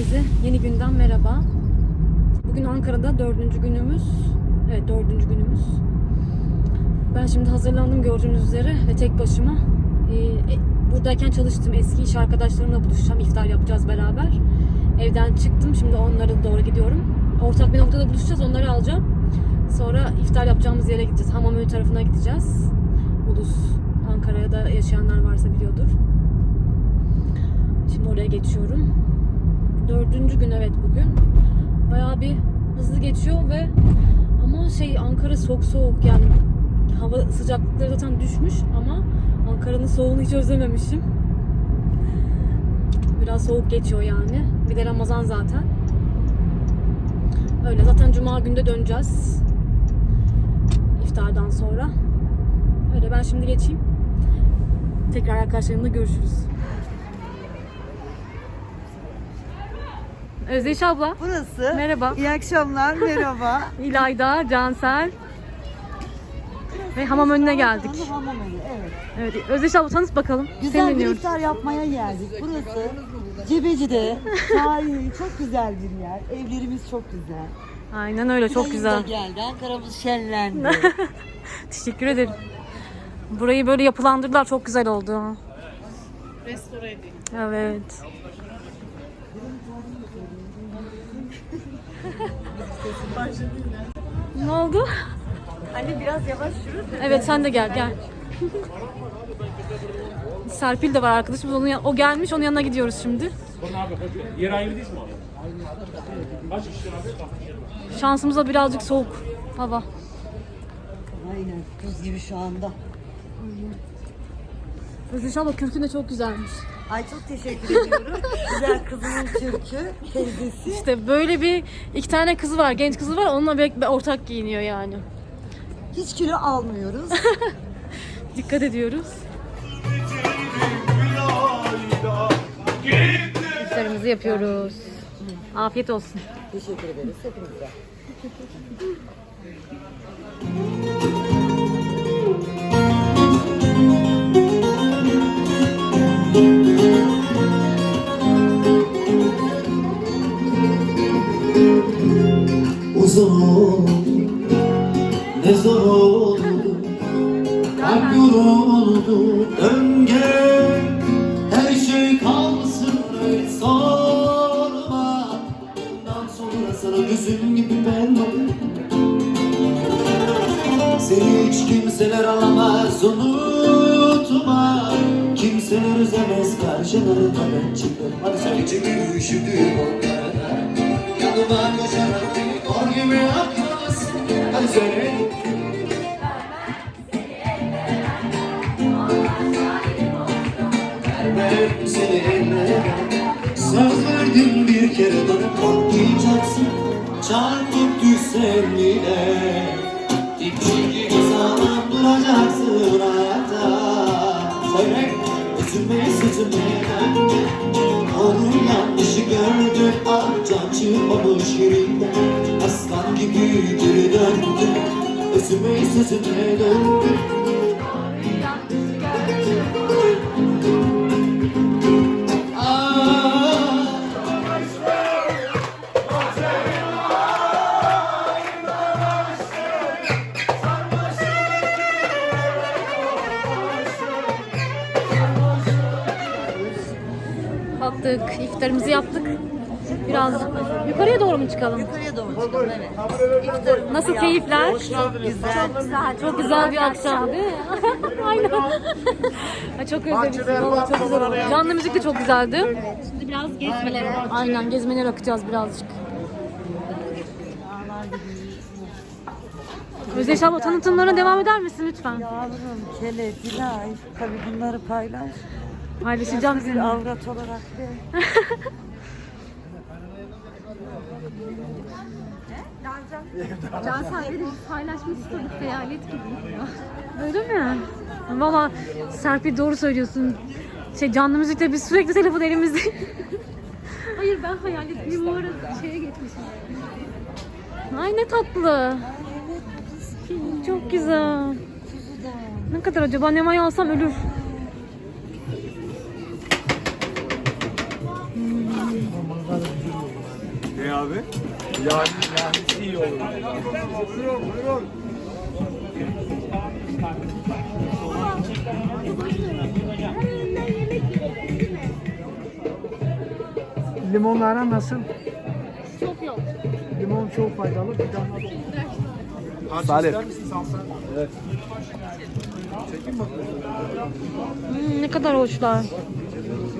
Herkese yeni günden merhaba. Bugün Ankara'da dördüncü günümüz. Evet dördüncü günümüz. Ben şimdi hazırlandım gördüğünüz üzere ve tek başıma. Ee, e, buradayken çalıştım. Eski iş arkadaşlarımla buluşacağım. iftar yapacağız beraber. Evden çıktım. Şimdi onlara doğru gidiyorum. Ortak bir noktada buluşacağız. Onları alacağım. Sonra iftar yapacağımız yere gideceğiz. Hamamönü tarafına gideceğiz. Ulus Ankara'da da yaşayanlar varsa biliyordur. Şimdi oraya geçiyorum. Dördüncü gün evet bugün. Bayağı bir hızlı geçiyor ve ama şey Ankara soğuk soğuk yani hava sıcaklıkları zaten düşmüş ama Ankara'nın soğuğunu hiç özlememişim. Biraz soğuk geçiyor yani. Bir de Ramazan zaten. Öyle zaten cuma günde döneceğiz. İftardan sonra. Öyle ben şimdi geçeyim. Tekrar arkadaşlarımla görüşürüz. Özdeş abla. Burası. Merhaba. İyi akşamlar. Merhaba. İlayda, Cansel ve hamam önüne geldik. Hamamönü, evet. Evet, Özdeş abla tanıt bakalım. Seni Güzel bir dinliyoruz. iftar yapmaya geldik. Burası Cebeci'de. Tarihi çok güzel bir yer. Evlerimiz çok güzel. Aynen öyle, çok güzel. geldi. Ankara'mız şenlendi. Teşekkür ederim. Burayı böyle yapılandırdılar, çok güzel oldu. Restore edildi. Evet. Ne oldu? Anne biraz yavaş yürü. Evet sen de gel gel. Serpil de var arkadaşımız. Onun yan- o gelmiş onun yanına gidiyoruz şimdi. Yer ayrı değil mi abi? Kaç kişi abi? Şansımıza birazcık soğuk hava. Aynen. Buz gibi şu anda. Özdeş abla kürkün de çok güzelmiş. Ay çok teşekkür ediyorum. güzel kızımın türkü. Teyzesi. İşte böyle bir iki tane kızı var, genç kızı var. Onunla bir, bir ortak giyiniyor yani. Hiç kilo almıyoruz. Dikkat ediyoruz. İftarımızı yapıyoruz. Afiyet olsun. teşekkür ederiz hepinize. Uzun oldu, ne zor oldu Kalp yoruldu, dön gel Her şey kalsın öyle. Sorma Bundan sonra sana gözüm gibi ben varım. Seni hiç kimseler alamaz unutma. Kimseler üzemez karşılarına ben çıkarım. Hadi söyle. İçimi üşüdüğüm korkmayacaksın Çarpıp düşsem yine Dipçi gibi sağlam duracaksın hayatta. Söyle üzülme dönme Onun yanlışı gördün ah çıkmamış yerinden. Aslan gibi geri döndün Üzülme sözüme döndün Kalktık, iftarımızı yaptık. Biraz yukarıya doğru mu çıkalım? Yukarıya doğru çıkalım evet. İftarımızı Nasıl yaptık. keyifler? Çok güzel. Çok güzel. Çok güzel bir akşam değil mi? Aynen. Ay, çok özledik. Vallahi çok güzel oldu. Canlı müzik de çok güzeldi. Şimdi biraz gezmelere. Aynen gezmelere akacağız birazcık. Özdeş abla tanıtımlarına devam eder misin lütfen? Yavrum, Kele, Dilay. Tabii bunları paylaş. Paylaşacağım sizinle. avrat olarak de. Cansel benim paylaşmak istedik hayalet gibi. Öyle mi? Valla Serpil doğru söylüyorsun. Şey canlı müzikte biz sürekli telefon elimizde. Hayır ben hayalet gibi bu arada şeye geçmişim. Ay ne tatlı. Çok güzel. Ne kadar acaba ne alsam ölür. Hmm. abi. Yani yani iyi olur. Buyurun buyurun. Limonlara nasıl? Çok yok. Limon çok faydalı. Salih. Hmm, ne kadar hoşlar.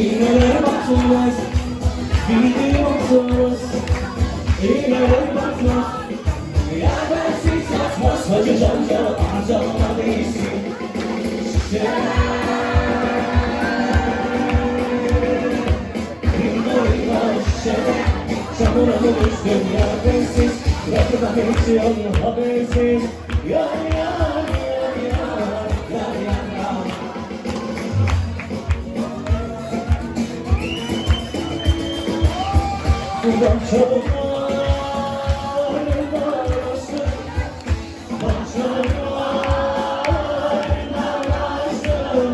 İğneler batmaz Bildiğim atmaz İğneler batmaz Ya bensiz yatmaz Hacı can can Canıma değilsin Çamura buluştum ya bensiz Bırakı da hiç yolun habersiz Ya ya Buradan nalaştım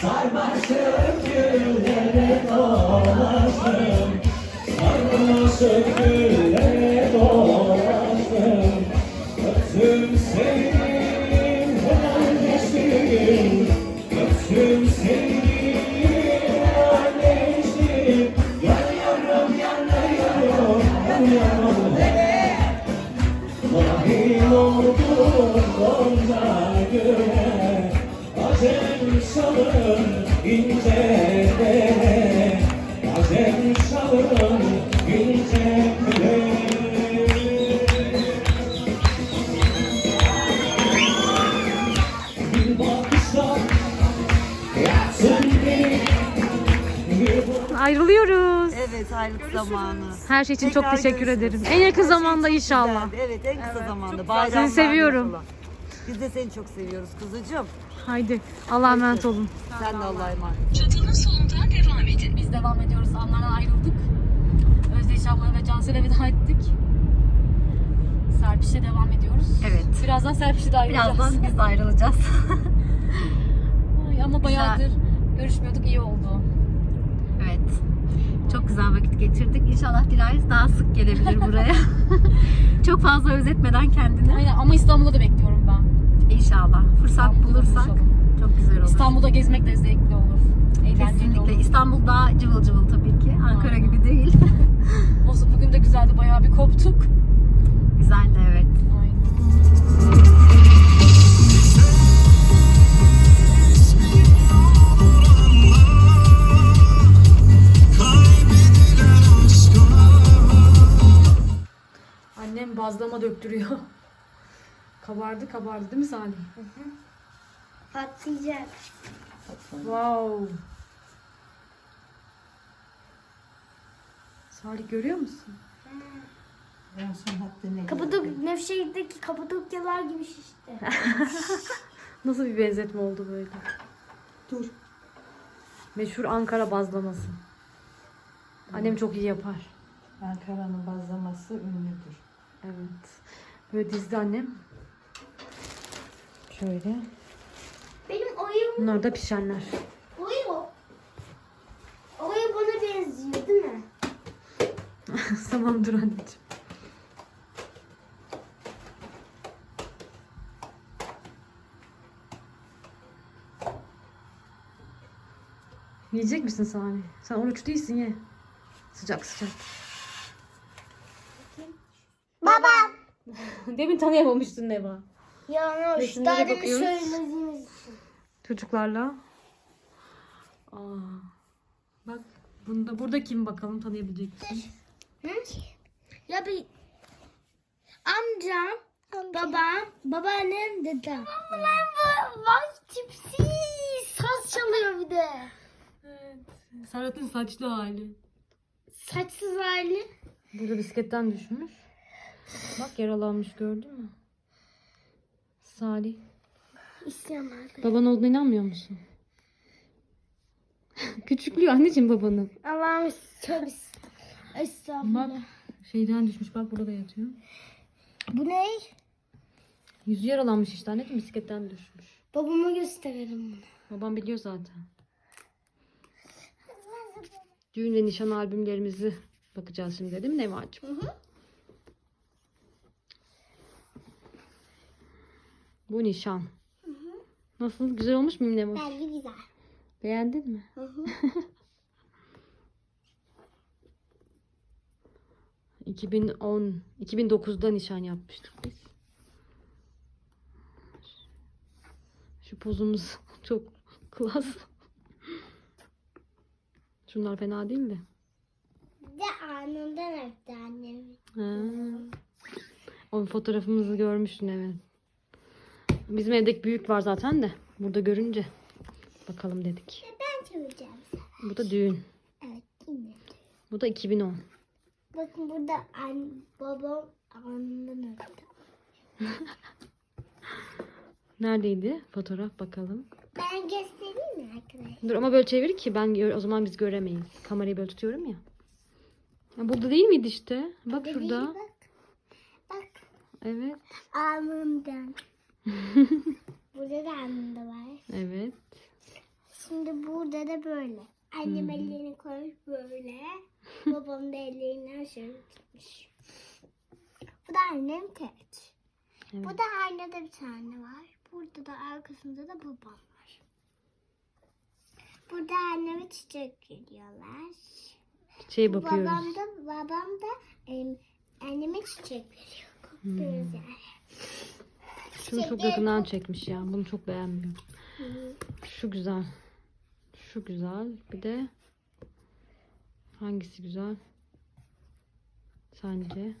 Sarmaşık güllere dolaştım Sarmaşık güllere Ayrılıyoruz. Evet aylık zamanı. Her şey için çok Tekrar teşekkür görüşürüz. ederim. En yakın Her şey zamanda çok inşallah. güzeldi. Evet en kısa zamanda. Bayramlar Sizi seviyorum. inşallah. Biz de seni çok seviyoruz kuzucuğum. Haydi Allah'a emanet olun. Sen de Allah'a emanet. Biz devam ediyoruz. Anlardan ayrıldık. Özdeş abla ve Cansel'e veda ettik. Serpiş'e devam ediyoruz. Evet. Birazdan Serpiş'e de ayrılacağız. Birazdan biz ayrılacağız. Ay, ama bayağıdır görüşmüyorduk. iyi oldu. Çok güzel vakit geçirdik. İnşallah Dilayız daha sık gelebilir buraya. Çok fazla özetmeden kendini. Aynen ama İstanbul'da da bekliyorum ben. İnşallah. Fırsat İstanbul'da bulursak buluşalım. çok güzel olur. İstanbul'da gezmek de zevkli olur. Eğlenceli Kesinlikle. olur. İstanbul daha cıvıl cıvıl tabii ki. Ankara Aynen. gibi değil. Olsun bugün de güzeldi. Bayağı bir koptuk. Güzeldi evet. Aynen. Annem bazlama döktürüyor. kabardı kabardı değil mi Salih? Patlayacak. Wow. Salih görüyor musun? Kapadok Nevşehir'deki Kapadokyalar gibi şişti. Nasıl bir benzetme oldu böyle? Dur. Meşhur Ankara bazlaması. Annem çok iyi yapar. Ankara'nın bazlaması ünlüdür. Evet. Böyle dizdi annem. Şöyle. Benim oyum, Bunlar da pişenler. oyu, oyu bana benziyor değil mi? tamam dur anneciğim. Yiyecek misin Sani? Sen oruç değilsin ye. Sıcak sıcak. Baba. Demin tanıyamamıştın Neva. Yanlış. Resimlere Daha demin bakıyoruz. söylediğiniz için. Çocuklarla. Aa, bak bunda burada kim bakalım tanıyabilecek misin? Hı? Ya bir amcam, babam, babaannem, dedem. Bunlar bu bak tipsiz. Saz çalıyor bir de. Serhat'ın saçlı hali. Saçsız hali. Burada bisikletten düşmüş. Bak yaralanmış gördün mü? Salih. Vardı. Baban olduğuna inanmıyor musun? Küçüklüyor anneciğim babanı. Allah'ım. Estağfurullah. Bak şeyden düşmüş bak burada da yatıyor. Bu ne? Yüzü yaralanmış işte anneciğim bisikletten düşmüş. Babama gösterelim bunu. Babam biliyor zaten. Düğün ve nişan albümlerimizi bakacağız şimdi değil mi Neva'cığım? Bu nişan. Nasıl? Güzel olmuş muyum Neva? Bence güzel. Beğendin mi? Hı hı. 2010, 2009'da nişan yapmıştık biz. Şu pozumuz çok klas. Şunlar fena değil mi? De anından öptü annem. Ha. O fotoğrafımızı görmüşsün evet. Bizim evdeki büyük var zaten de. Burada görünce bakalım dedik. Ben çevireceğim. Bu da düğün. Evet yine. Bu da 2010. Bakın burada an, babam anından öptü. Neredeydi? Fotoğraf bakalım. Ben göstereyim mi arkadaşlar? Dur ama böyle çevir ki ben o zaman biz göremeyiz. Kamerayı böyle tutuyorum ya. ya burada değil miydi işte? Bak şurada. Bak. Bak. Evet. Alnımdan. burada da alnımda var. Evet. Şimdi burada da böyle. Annem ellerini koymuş böyle. Babam da ellerinden şöyle tutmuş. Bu da annem tek. Evet. Bu da aynada bir tane var. Burada da arkasında da babam var. Burada anneme çiçek veriyorlar. Şey bakıyoruz. Babam da babam da em, anneme çiçek veriyor. Güzel. Şunu çok yakından çekmiş ya. Bunu çok beğenmiyorum. Şu güzel. Şu güzel. Bir de hangisi güzel? Sence?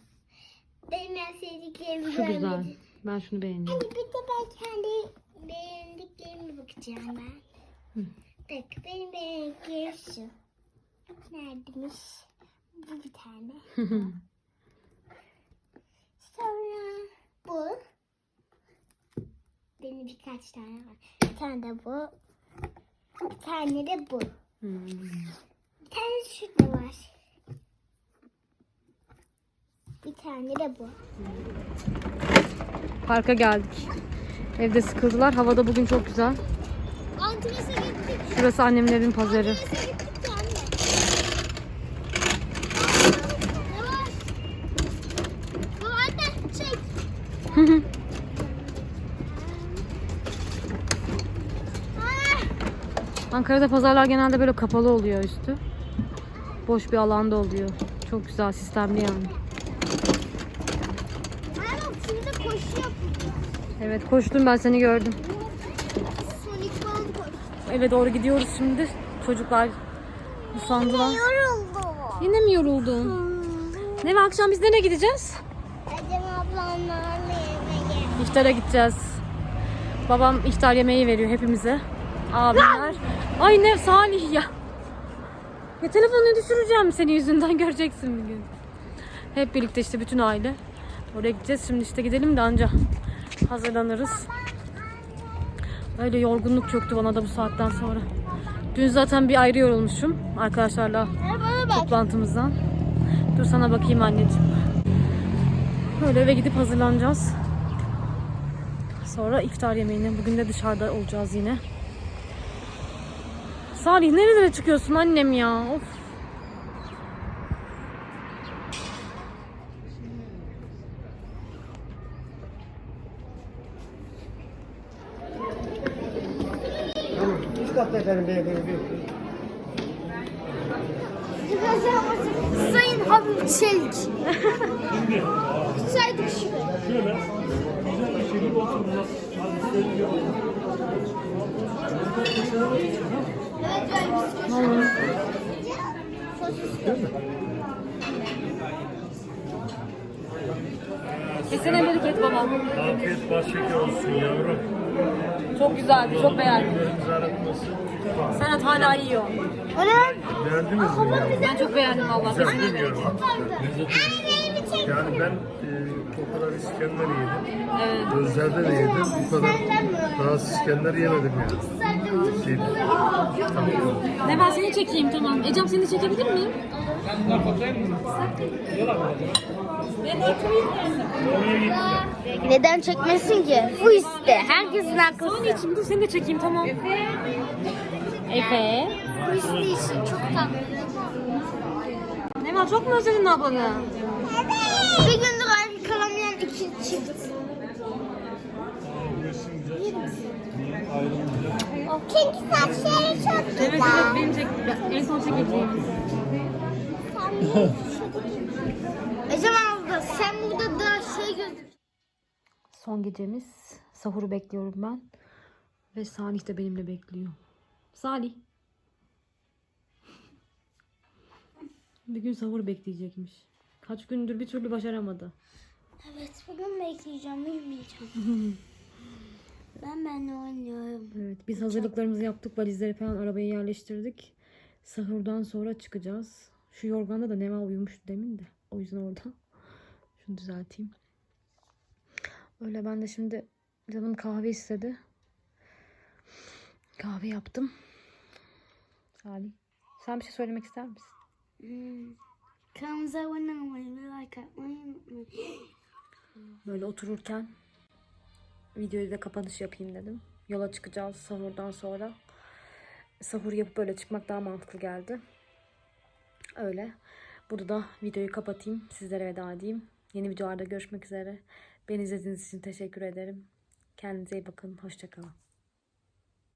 Benim en sevdiklerimi Şu güzel. görmedim. Ben şunu beğeniyorum. Hadi bir de ben kendi beğendiklerime bakacağım ben. Bak benim beğendiklerim şu. Neredeymiş? Bu bir tane. Sonra bu. Benim birkaç tane var. Bir tane de bu. Bir tane de bu. Hmm. Bir tane de şurada var. Bir tane de bu. Parka geldik. Evde sıkıldılar. Havada bugün çok güzel. Antrenese gittik. Şurası annemin evin pazarı. Antrenese gittik ya anne. Ne var? Baba anne çek. Ankara'da pazarlar genelde böyle kapalı oluyor üstü. Boş bir alanda oluyor. Çok güzel, sistemli yani. Ay bak şimdi koşu yapıyor. Evet, koştum ben seni gördüm. Eve doğru gidiyoruz şimdi. Çocuklar usandılar. Yoruldu. Yine mi yoruldun? Ne ve akşam biz nereye gideceğiz? Ecem ablamlarla yemeğe. İftara gideceğiz. Babam iftar yemeği veriyor hepimize. Abimler. Ay ne Salih ya. Ya telefonu düşüreceğim seni yüzünden göreceksin bir gün. Hep birlikte işte bütün aile. Oraya gideceğiz. Şimdi işte gidelim de anca hazırlanırız. Öyle yorgunluk çöktü bana da bu saatten sonra. Dün zaten bir ayrı yorulmuşum arkadaşlarla toplantımızdan. Dur sana bakayım anneciğim. Böyle eve gidip hazırlanacağız. Sonra iftar yemeğine. Bugün de dışarıda olacağız yine. Salih nerelere çıkıyorsun annem ya? Of. Kesene bereket baba. Afiyet baş şeker olsun yavrum. Çok güzeldi. Çok beğendim. Elleriniz aratmasın. Serhat hala yiyor. Beğendiniz mi? Ben çok beğendim valla. Güzel değil mi yavrum? Yani ben e, o kadar İskender yedim. Evet. Gözlerde de yedim. Bu kadar daha İskender yemedim yani. Şey. Ne ben seni çekeyim tamam. Ecem seni çekebilir miyim? Neden çekmesin ki? Bu iste. Herkesin hakkı. Saniye için dur seni de çekeyim tamam. Efe. Bu iste için çok tatlı. Neval çok mu özledin ablanı? Bir gündür ayrı kalamayan iki çift. Kinki saçları çok Evet evet benim çek en son çekeceğim. Ecem abla sen burada daha şey gözük. Son gecemiz. Sahuru bekliyorum ben. Ve Salih de benimle bekliyor. Salih. Bir gün sahur bekleyecekmiş. Kaç gündür bir türlü başaramadı. Evet bugün bekleyeceğim uyumayacağım. ben benimle oynuyorum. Evet biz hazırlıklarımızı yaptık. Valizleri falan arabaya yerleştirdik. Sahurdan sonra çıkacağız. Şu yorganda da Neva uyumuştu demin de. O yüzden orada. Şunu düzelteyim. Öyle ben de şimdi canım kahve istedi. Kahve yaptım. Salih. Sen bir şey söylemek ister misin? Hmm. Kanalımıza abone olmayı ve like atmayı unutmayın. Böyle otururken videoyu da kapanış yapayım dedim. Yola çıkacağız sahurdan sonra. Sahur yapıp böyle çıkmak daha mantıklı geldi. Öyle. Burada da videoyu kapatayım. Sizlere veda edeyim. Yeni videolarda görüşmek üzere. Beni izlediğiniz için teşekkür ederim. Kendinize iyi bakın. Hoşçakalın.